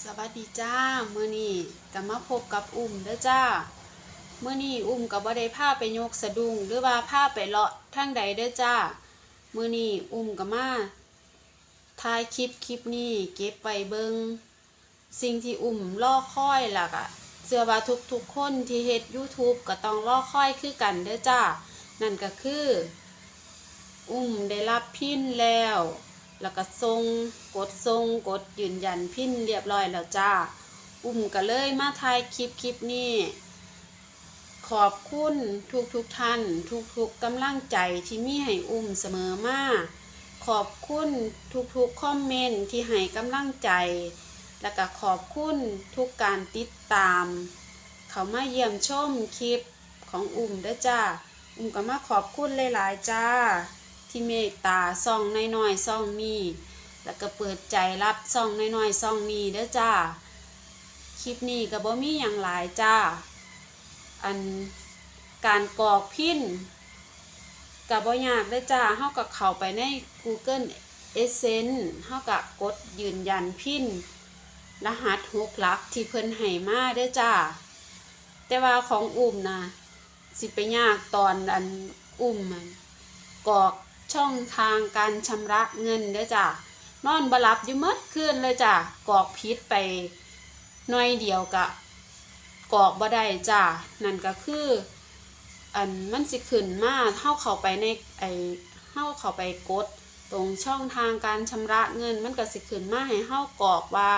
สวัสดีจ้ามื้อนี้ก็มาพบกับอุ่มเด้อจ้ามื้อนี้อุ่มก็บ่ได้พาไปยกสะดุ้งหรือว่าพาไปเลาะทางใดเด้อจ้ามื้อนี้อุ่มก็มาถ่ายคลิปคลิปนี้เก็บไว้เบิงสิ่งที่อุ่มรอค่อยล่ะก็เชื่อว่าทุกๆคนที่เฮ็ด YouTube ก็ต้องรอค่อยคือกันเด้อจ้านั่นก็คือ อุ้มได้รับพินแล้ว แล้วก็ทรงกดทรงกดยืนยันพินเรียบร้อยแล้วจ้า อุ้มก็เลยมาถ่ายคลิปคลิปนี้ขอบคุณทุกทุกท่าน ทุกทุกกำลังใจที่มีให้อุ้มเสมอมาขอบคุณทุกทุกคอมเมนต์ที่ให้กำลังใจ แล้วก็ขอบคุณทุกการติดตาม เขามาเยี่ยมชมคลิปของอุ้มด้จ้า อุ้มก็มาขอบคุณหลาย ๆ จ้า ที่เมตตาซ่องน้อยๆซ่องนี้ แล้วก็เปิดใจรับซ่องน้อยๆซ่องนี้เด้อจ้า คลิปนี้ก็บ่มีอย่างหลายจ้า อันการกรอกพินก็บ่ยากเด้อจ้าเฮาก็เข้าไปใน Google Essence เฮาก็กดยืนยันพินรหัสหกหลักที่เพิ่นให้มาเด้อจ้า แต่ว่าของอุ้มนะสิไปยากตอนอันอุ้มมันกรอก ช่องทางการชำระเงินเด้อจ้านอนบลับอยู่หมดคืนเลยจ้ากอกพิษไปหน่อยเดียวกะกอกบ่ได้จ้านั่นก็คืออันมันสิขึ้นมาเฮาเข้าไปในไอเฮาเข้าไปกด ตรงช่องทางการชำระเงิน มันก็สิขึ้นมาให้เฮากอกว่า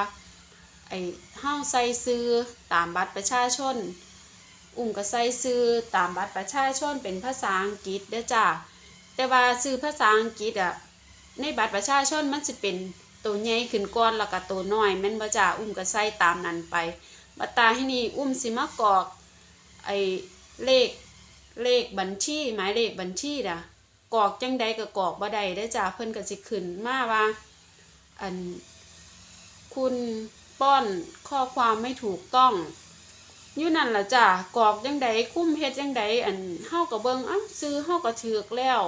ไอเฮาใส่ซื้อตามบัตรประชาชน อุ้มก็ใส่ซื้อตามบัตรประชาชนเป็นภาษาอังกฤษเด้อจ้า แต่ว่าซื้อภาษาอังกฤษอะในบัตรประชาชนมันสิเป็นตัวใหญ่ขึ้นก่อนแล้วก็ตัวน้อยแม่นบ่จ้าอุ้มก็ใส่ตามนั้นไปบัตรตาให้นี่อุ้มสิมากรอกไอเลขเลขบัญชีหมายเลขบัญชีน่ะกรอกจังใดก็กรอกบ่ได้เด้จ้าเพิ่นก็สิขึ้นมาว่าอันคุณป้อนข้อความไม่ถูกต้องอยู่นั่นล่ะจ้ะกรอกจังใดคุ้มเฮ็ดจังใดอันเฮาก็เบิ่งอ้าซื้อเฮาก็ถูกแล้ว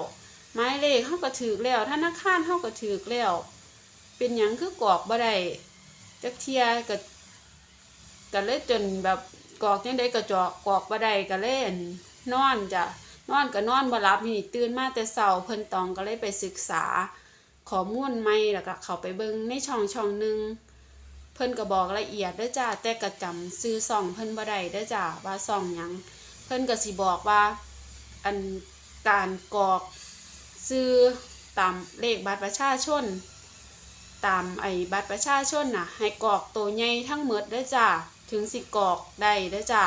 หมายเลขเฮาก็ถูกแล้วธนาคารเฮาก็ถูกแล้ว เป็นหยังคือกอกบ่ได้จักเทียก็ก็เลยจนแบบกอกจังใดก็จอกกอกบ่ได้ก็เล่นนอนจ้ะนอนก็นอนบ่หลับนี่ตื่นมาแต่เช้าเพิ่นตองก็เลยไปศึกษาข้อมูลใหม่แล้วก็เข้าไปเบิ่งในช่องช่องหนึ่งเพิ่นก็บอกละเอียดเด้อจ้าแต่ก็จำซื้อซ่องเพิ่นบ่ได้เด้อจ้าว่าซ่องหยังเพิ่นก็สิบอกว่าอันการกอก ซื้อตามเลขบัตรประชาชน ตามไอ้บัตรประชาชนน่ะ ให้กรอกตัวใหญ่ทั้งหมดเด้จ้าถึงสิกรอกได้เด้จ้า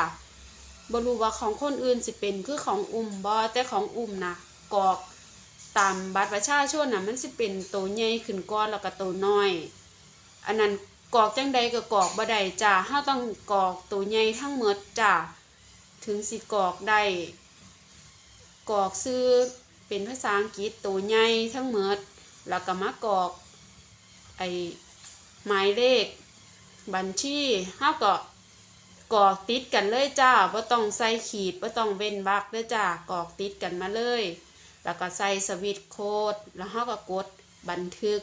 บรูว่าของคนอื่นสิเป็นคือของอุ้มบ่แต่ของอุ้มนะกรอกตามบัตรประชาชนน่ะมันสิเป็นตัวใหญ่ขึ้นก่อนแล้วก็ตัวน้อย อันนั้นกรอกจังใดก็กรอกบ่ได้จ้าเฮาต้องกรอกตัวใหญ่ทั้งหมดจ้าถึงสิกรอกได้กรอกซื้อ เป็นภาษาอังกฤษตัวใหญ่ทั้งหมดแล้วก็มากรอกไอหมายเลข บัญชีเฮาก็กรอกติดกันเลยจ้าบ่าต้องใส่ขีดบ่าต้องเว้นวรรคเด้อจ้ากรอกติดกันมาเลย แล้วก็ใส่สวิตโค้ดแล้วเฮาก็กดบันทึก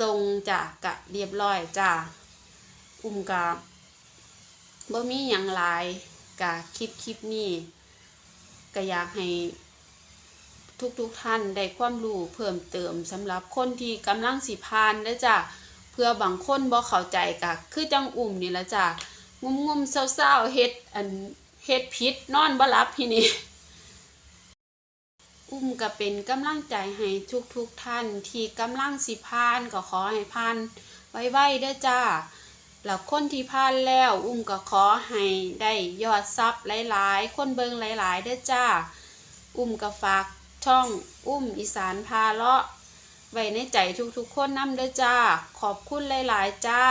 ทรงจ้ะกะเรียบร้อยจ้ะกลุ่มกะบ่มีหยังหลายกะคลิปคลิปนี้ก็อยากให้ ทุกๆทท่านได้ความรู้เพิ่มเติมสำหรับคนที่กำลังสิพานเด้จ้ะเพื่อบางคนบ่เข้าใจกะคือจังอุ่มนี่ละจ้ะงุมงุมเศร้าๆเฮ็ดอันเฮ็ดผิดนอนบ่หลับพี่นี่อุ้มก็เป็นกำลังใจให้ทุกๆทท่านที่กำลังสิพานก็ขอให้พานไวๆเด้จ้าแล้วคนที่พานแล้วอุ้มก็ขอให้ได้ยอดซับหลายๆ คนเบิงหลายๆด้จ้า อุ้มก็ฝาก ช่องอุ้มอีสานพาเลาะไว้ในใจทุกๆคนน้ำเด้อจ้า ขอบคุณหลาย ๆ จ้า